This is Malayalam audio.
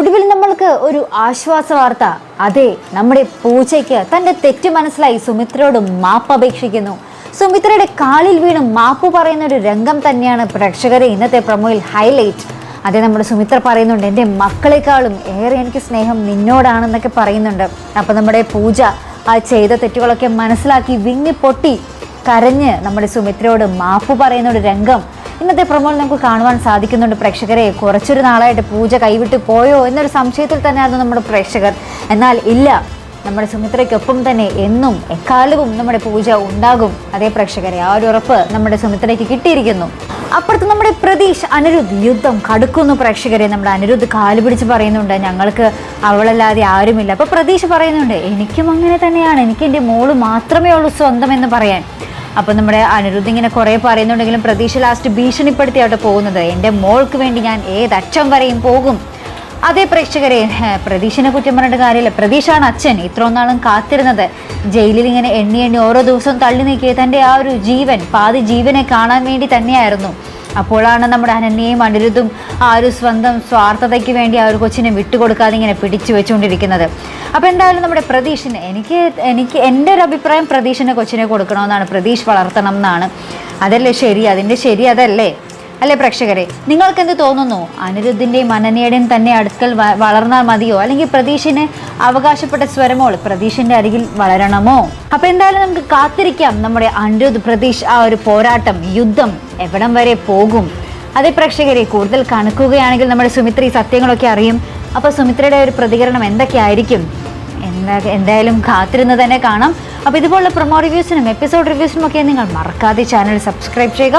ഒടുവിൽ നമ്മൾക്ക് ഒരു ആശ്വാസ വാർത്ത അതെ നമ്മുടെ പൂജയ്ക്ക് തന്റെ തെറ്റ് മനസ്സിലായി സുമിത്രയോട് മാപ്പ് അപേക്ഷിക്കുന്നു. സുമിത്രയുടെ കാലിൽ വീണ് മാപ്പ് പറയുന്ന ഒരു രംഗം തന്നെയാണ് പ്രേക്ഷകരെ ഇന്നത്തെ പ്രൊമോയിൽ ഹൈലൈറ്റ്. അതെ നമ്മുടെ സുമിത്ര പറയുന്നുണ്ട് എന്റെ മക്കളെക്കാളും ഏറെ എനിക്ക് സ്നേഹം നിന്നോടാണെന്നൊക്കെ പറയുന്നുണ്ട്. അപ്പം നമ്മുടെ പൂജ ആ ചെയ്ത തെറ്റുകളൊക്കെ മനസ്സിലാക്കി വിങ്ങി പൊട്ടി കരഞ്ഞ് നമ്മുടെ സുമിത്രയോട് മാപ്പ് പറയുന്ന ഒരു രംഗം ഇന്നത്തെ പ്രൊമോയിൽ നമുക്ക് കാണുവാൻ സാധിക്കുന്നുണ്ട് പ്രേക്ഷകരെ. കുറച്ചൊരു നാളായിട്ട് പൂജ കൈവിട്ട് പോയോ എന്നൊരു സംശയത്തിൽ തന്നെയായിരുന്നു നമ്മുടെ പ്രേക്ഷകർ. എന്നാൽ ഇല്ല നമ്മുടെ സുമിത്രയ്ക്കൊപ്പം തന്നെ എന്നും എക്കാലവും നമ്മുടെ പൂജ ഉണ്ടാകും. അതേ പ്രേക്ഷകരെ ആ ഒരു ഉറപ്പ് നമ്മുടെ സുമിത്രയ്ക്ക് കിട്ടിയിരിക്കുന്നു. അപ്പുറത്ത് നമ്മുടെ പ്രതീഷ് അനിരുദ്ധ് യുദ്ധം കടുക്കുന്നു പ്രേക്ഷകരെ. നമ്മുടെ അനിരുദ്ധ് കാൽ പിടിച്ച് പറയുന്നുണ്ട് ഞങ്ങൾക്ക് അവളല്ലാതെ ആരുമില്ല. അപ്പോൾ പ്രതീഷ് പറയുന്നുണ്ട് എനിക്കും അങ്ങനെ തന്നെയാണ്. എനിക്ക് എന്റെ മോൾ മാത്രമേ ഉള്ളൂ സ്വന്തം എന്ന് പറയാൻ. അപ്പം നമ്മുടെ അനിരുദ്ധ് ഇങ്ങനെ കുറേ പറയുന്നുണ്ടെങ്കിലും പ്രതീക്ഷ ലാസ്റ്റ് ഭീഷണിപ്പെടുത്തിയായിട്ട് പോകുന്നത്. എന്റെ മോൾക്ക് വേണ്ടി ഞാൻ ഏത് അച്ഛം വരെയും പോകും. അതേ പ്രേക്ഷകരെ പ്രതീക്ഷനെ കുറ്റം പറഞ്ഞിട്ട് കാര്യമില്ല. പ്രതീക്ഷാണ് അച്ഛൻ ഇത്രയും നാളും കാത്തിരുന്നത്. ജയിലിൽ ഇങ്ങനെ എണ്ണി എണ്ണി ഓരോ ദിവസവും തള്ളി നീക്കിയ തന്റെ ആ ഒരു ജീവൻ പാതി ജീവനെ കാണാൻ വേണ്ടി തന്നെയായിരുന്നു. അപ്പോഴാണ് നമ്മുടെ അനന്യയും അനിരുദ്ധും ആ ഒരു സ്വന്തം സ്വാർത്ഥതയ്ക്ക് വേണ്ടി ആ ഒരു കൊച്ചിനെ വിട്ടുകൊടുക്കാതെ ഇങ്ങനെ പിടിച്ചു വെച്ചുകൊണ്ടിരിക്കുന്നത്. അപ്പോൾ എന്തായാലും നമ്മുടെ പ്രതീഷിന് എനിക്ക് എനിക്ക് എന്റെ ഒരു അഭിപ്രായം പ്രതീഷിനെ കൊച്ചിനെ കൊടുക്കണമെന്നാണ്. പ്രതീഷ് വളർത്തണം എന്നാണ്. അതല്ലേ ശരി? അതിന്റെ ശരി അതല്ലേ? അല്ലേ പ്രേക്ഷകരെ? നിങ്ങൾക്ക് എന്ത് തോന്നുന്നു? അനിരുദ്ധിന്റെയും അനന്യയുടെയും തന്നെ അടുക്കൽ വളർന്നാൽ മതിയോ? അല്ലെങ്കിൽ പ്രതീഷിന് അവകാശപ്പെട്ട സ്വരമോൾ പ്രതീഷിന്റെ അരികിൽ വളരണമോ? അപ്പൊ എന്തായാലും നമുക്ക് കാത്തിരിക്കാം. നമ്മുടെ അനിരുദ്ധ് പ്രതീഷ് ആ ഒരു പോരാട്ടം യുദ്ധം എവിടം വരെ പോകും? അതേ പ്രേക്ഷകരെ കൂടുതൽ കണക്കുകയാണെങ്കിൽ നമ്മുടെ സുമിത്ര ഈ സത്യങ്ങളൊക്കെ അറിയും. അപ്പൊ സുമിത്രയുടെ ഒരു പ്രതികരണം എന്തൊക്കെയായിരിക്കും? എന്താ എന്തായാലും കാത്തിരുന്ന് തന്നെ കാണാം. അപ്പോൾ ഇതുപോലുള്ള പ്രൊമോ റിവ്യൂസിനും എപ്പിസോഡ് റിവ്യൂസിനും ഒക്കെ നിങ്ങൾ മറക്കാതെ ചാനൽ സബ്സ്ക്രൈബ് ചെയ്യുക.